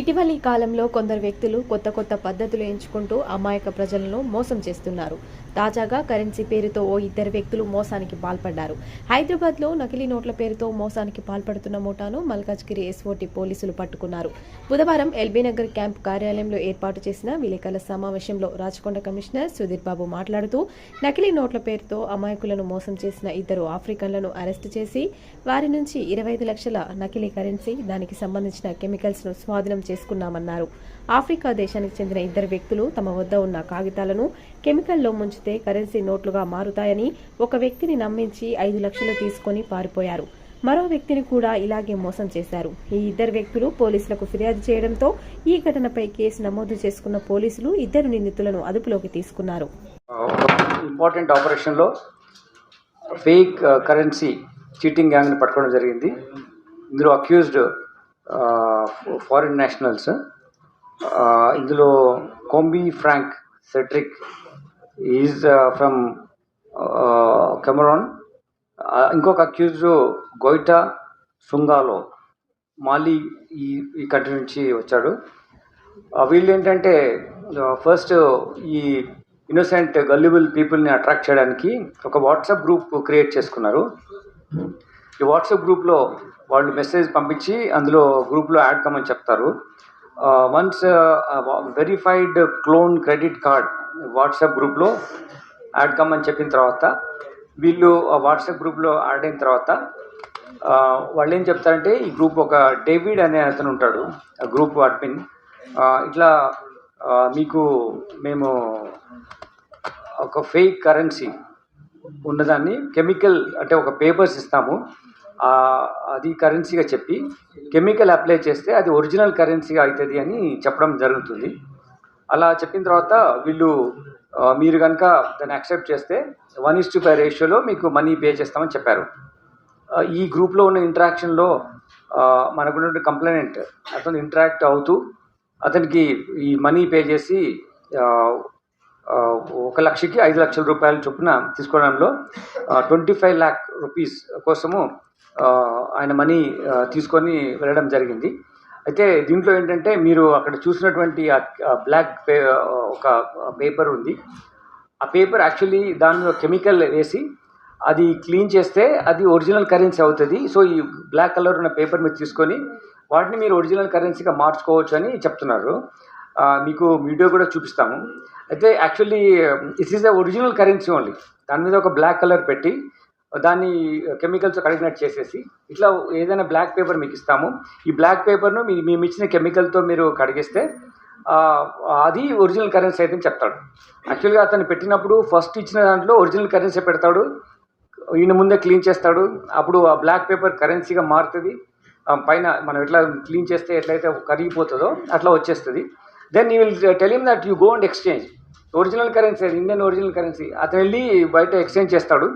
ఇటీవలి కాలంలో కొందరు వ్యక్తులు కొత్త కొత్త పద్ధతులు ఎంచుకుంటూ అమాయక ప్రజలను మోసం చేస్తున్నారు. తాజాగా కరెన్సీ పేరుతో ఓ ఇద్దరు వ్యక్తులు మోసానికి పాల్పడ్డారు. హైదరాబాద్లో నకిలీ నోట్ల పేరుతో మోసానికి పాల్పడుతున్న ముఠాను మల్కాజ్గిరి ఎస్ఓటి పోలీసులు పట్టుకున్నారు. బుధవారం ఎల్బీనగర్ క్యాంప్ కార్యాలయంలో ఏర్పాటు చేసిన విలేకరుల సమావేశంలో రాచకొండ కమిషనర్ సుధీర్ బాబు మాట్లాడుతూ నకిలీ నోట్ల పేరుతో అమాయకులను మోసం చేసిన ఇద్దరు ఆఫ్రికన్లను అరెస్టు చేసి వారి నుంచి ఇరవై ఐదు లక్షల నకిలీ కరెన్సీ దానికి సంబంధించిన కెమికల్స్ను స్వాధీనం చేసుకున్నామన్నారు. ఆఫ్రికా దేశానికి చెందిన ఇద్దరు వ్యక్తులు తమ వద్ద ఉన్న కాగితాలను కెమికల్లో ముంచితే కరెన్సీ నోట్లుగా మారుతాయని ఒక వ్యక్తిని నమ్మించి ఐదు లక్షలు తీసుకొని పారిపోయారు. మరో వ్యక్తిని కూడా ఇలాగే మోసం చేశారు. ఈ ఇద్దరు వ్యక్తులు పోలీసులకు ఫిర్యాదు చేయడంతో ఈ ఘటనపై కేసు నమోదు చేసుకున్న పోలీసులు ఇద్దరు నిందితులను అదుపులోకి తీసుకున్నారు. ఇంపార్టెంట్ ఆపరేషన్లో ఫేక్ uh, కరెన్సీ చీటింగ్ గ్యాంగ్ని పట్టుకోవడం జరిగింది. ఇందులో accused uh, foreign nationals uh, ఇందులో Kombi Frank Cedric is uh, from Cameroon uh, uh, ఇంకొక అక్యూజ్ గోయిటా సుంగాలో మాలి ఈ ఈ కంట్రీ నుంచి వచ్చాడు. వీళ్ళు ఏంటంటే ఫస్ట్ ఈ ఇన్నోసెంట్ గల్లిబుల్ పీపుల్ని అట్రాక్ట్ చేయడానికి ఒక వాట్సాప్ గ్రూప్ క్రియేట్ చేసుకున్నారు. ఈ వాట్సాప్ గ్రూప్లో వాళ్ళు మెసేజ్ పంపించి అందులో గ్రూప్లో యాడ్ కామని చెప్తారు. Once verified clone credit card WhatsApp గ్రూప్లో యాడ్ కమ్మని చెప్పిన తర్వాత వీళ్ళు ఆ వాట్సాప్ గ్రూప్లో యాడ్ అయిన తర్వాత వాళ్ళు ఏం చెప్తారంటే ఈ గ్రూప్ ఒక డేవిడ్ అనే అతను ఉంటాడు ఆ గ్రూప్ అడ్మిన్. ఇట్లా మీకు మేము ఒక ఫేక్ కరెన్సీ ఉన్నదాన్ని కెమికల్ అంటే ఒక పేపర్స్ ఇస్తాము. అది కరెన్సీగా చెప్పి కెమికల్ అప్లై చేస్తే అది ఒరిజినల్ కరెన్సీగా అవుతుంది అని చెప్పడం జరుగుతుంది. అలా చెప్పిన తర్వాత వీళ్ళు మీరు కనుక దాన్ని యాక్సెప్ట్ చేస్తే వన్ ఇస్ టు ఫైవ్ రేషియోలో మీకు మనీ పే చేస్తామని చెప్పారు. ఈ గ్రూప్లో ఉన్న ఇంటరాక్షన్లో మనకున్నటువంటి కంప్లైంట్ అతను ఇంటరాక్ట్ అవుతూ అతనికి ఈ మనీ పే చేసి ఒక లక్షకి ఐదు లక్షల రూపాయల చొప్పున తీసుకోవడంలో ట్వంటీ ఫైవ్ ల్యాక్ రూపీస్ కోసము ఆయన మనీ తీసుకొని వెళ్ళడం జరిగింది. అయితే దీంట్లో ఏంటంటే మీరు అక్కడ చూసినటువంటి బ్లాక్ పే ఒక పేపర్ ఉంది. ఆ పేపర్ యాక్చువల్లీ దానిలో కెమికల్ వేసి అది క్లీన్ చేస్తే అది ఒరిజినల్ కరెన్సీ అవుతుంది. సో ఈ బ్లాక్ కలర్ ఉన్న పేపర్ మీరు తీసుకొని వాటిని మీరు ఒరిజినల్ కరెన్సీగా మార్చుకోవచ్చు అని చెప్తున్నారు. మీకు వీడియో కూడా చూపిస్తాము. అయితే actually it is the original currency only దాని మీద ఒక బ్లాక్ కలర్ పెట్టి దాన్ని కెమికల్స్ కడిగినట్టు చేసేసి ఇట్లా ఏదైనా బ్లాక్ పేపర్ మీకు ఇస్తాము. ఈ బ్లాక్ పేపర్ను మీ మేము ఇచ్చిన కెమికల్తో మీరు కడిగిస్తే అది ఒరిజినల్ కరెన్సీ అయితే అని చెప్తాడు. యాక్చువల్గా అతను పెట్టినప్పుడు ఫస్ట్ ఇచ్చిన దాంట్లో ఒరిజినల్ కరెన్సీ పెడతాడు. ఈయన ముందే క్లీన్ చేస్తాడు. అప్పుడు ఆ బ్లాక్ పేపర్ కరెన్సీగా మారుతుంది. పైన మనం ఎట్లా క్లీన్ చేస్తే ఎట్లయితే కరిగిపోతుందో అట్లా వచ్చేస్తుంది. Then you will tell him that you go and exchange original currency అది ఇండియన్ ఒరిజినల్ కరెన్సీ అతను వెళ్ళి బయట ఎక్స్చేంజ్ చేస్తాడు.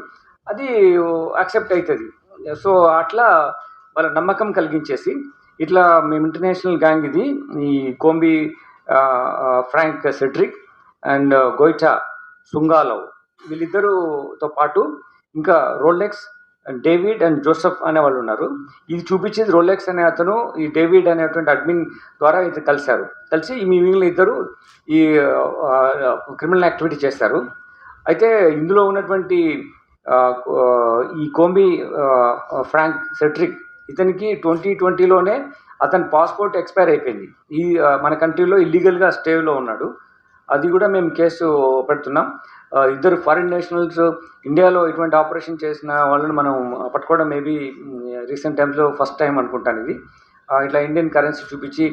అది యాక్సెప్ట్ అవుతుంది సో అట్లా వాళ్ళ నమ్మకం కలిగించేసి ఇట్లా మేము ఇంటర్నేషనల్ గ్యాంగ్ ఇది ఈ కోంబి ఫ్రాంక్ సెట్రిక్ అండ్ గోయిటా సుంగాలవ్ వీళ్ళిద్దరుతో పాటు ఇంకా రోలెక్స్ డేవిడ్ అండ్ జోసెఫ్ అనే వాళ్ళు ఉన్నారు. ఇది చూపించేది రోలెక్స్ అనే అతను ఈ డేవిడ్ అనేటువంటి అడ్మిన్ ద్వారా ఇది కలిశారు. కలిసి ఈ మిగిలిన ఇద్దరు ఈ క్రిమినల్ యాక్టివిటీ చేస్తారు. అయితే ఇందులో ఉన్నటువంటి ఈ కోంబి ఫ్రాంక్ సెట్రిక్ ఇతనికి ట్వంటీ ట్వంటీలోనే అతని పాస్పోర్ట్ ఎక్స్పైర్ అయిపోయింది. ఈ మన కంట్రీలో ఇల్లీగల్గా స్టేలో ఉన్నాడు. అది కూడా మేము కేసు పెడుతున్నాం. ఇద్దరు ఫారిన్ నేషనల్స్ ఇండియాలో ఇటువంటి ఆపరేషన్ చేసిన వాళ్ళని మనం పట్టుకోవడం మేబీ రీసెంట్ టైమ్స్లో ఫస్ట్ టైం అనుకుంటాను ఇది. ఇట్లా ఇండియన్ కరెన్సీ చూపించి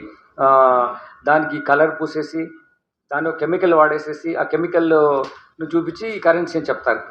దానికి కలర్ పూసేసి దానిలో కెమికల్ వాడేసేసి ఆ కెమికల్ చూపించి కరెన్సీ అని చెప్తారు.